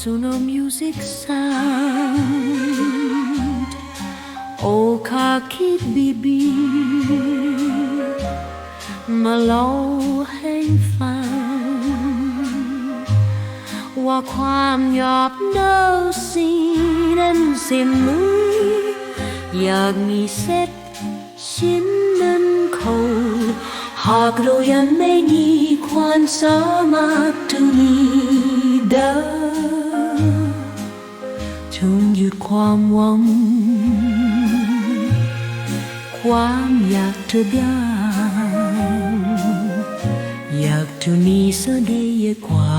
also no music sound. Oh, kakit bibi, malo hang fan. Wa kwam yop no sin and sin mu. Yag mi set xin nân khâu. Hạc rồi anh mê nhi quan sa mạc tu ni đâu. จงหยุดความหวัง ความอยากเธอได้อยากเธอมีเสน่ห์กว่า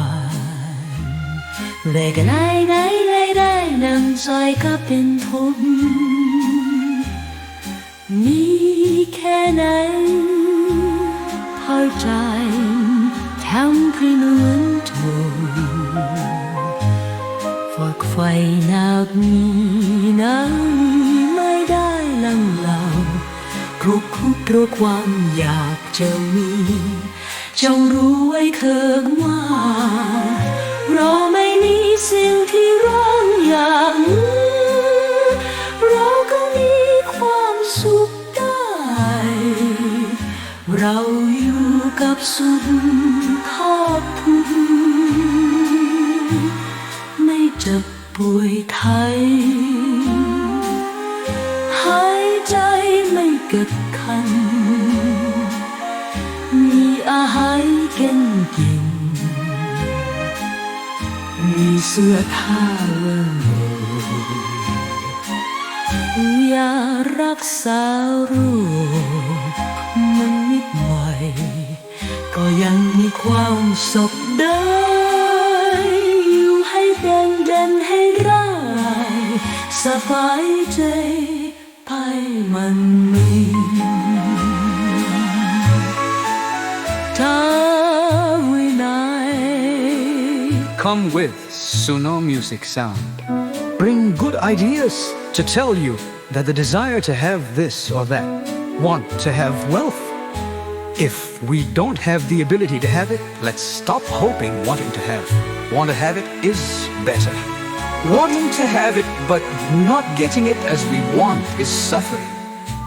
เลยกันไงไงไงได้นั่งใจก็เป็นทุกข์มีแค่ไหนพอใจทำให้เหมือนถูกฝัก ไฟหนักนี้นั้นไม่ได้ลังเลาครุกครุกราะความอยากจะมีจงรู้ไว้เถิดว่าเราไม่มีสิ่งที่ราองอยากเราก็มีความสุขได้ เราอยู่กับสุขขอบคุณ เจ็บป่วยไทย หายใจไม่เกิดคัน มีอาหารกินกิน มีเสื้อผ้าเวิร์ยารักษาโรคมันนิดหน่อย ก็ยังมีความสุขได้อ สบายใจไปมันมีทางวินัย Come with Suno Music Sound. Bring good ideas to tell you that the desire to have this or that, want to have wealth. If we don't have the ability to have it, let's stop hoping wanting to have. Want to have it is better. Wanting to have it but not getting it as we want is suffering.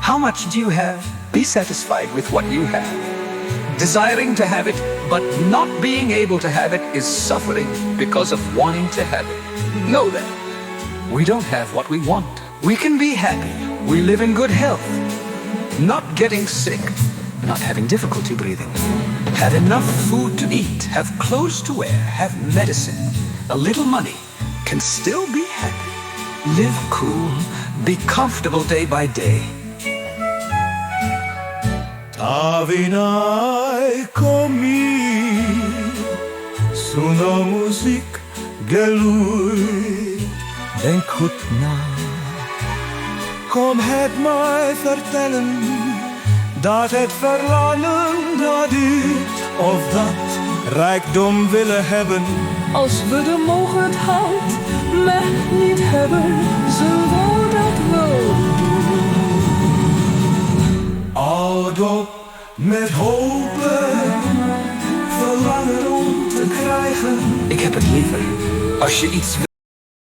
How much do you have? Be satisfied with what you have. Desiring to have it, but not being able to have it is suffering because of wanting to have it. Know that. We don't have what we want. We can be happy. We live in good health. Not getting sick. Not having difficulty breathing. Have enough food to eat. Have clothes to wear. Have medicine. A little money can still be happy. Live cool, be comfortable day by day. Tavinai komi suno musik gelui muzic gălui na Kom het mij vertellen Dat het verlangen dat dit of dat rijkdom willen hebben. Als we de mogelijkheid maar niet hebben, zullen we dat wel. Oud op met hopen, verlangen om te krijgen. Ik heb het liever als je iets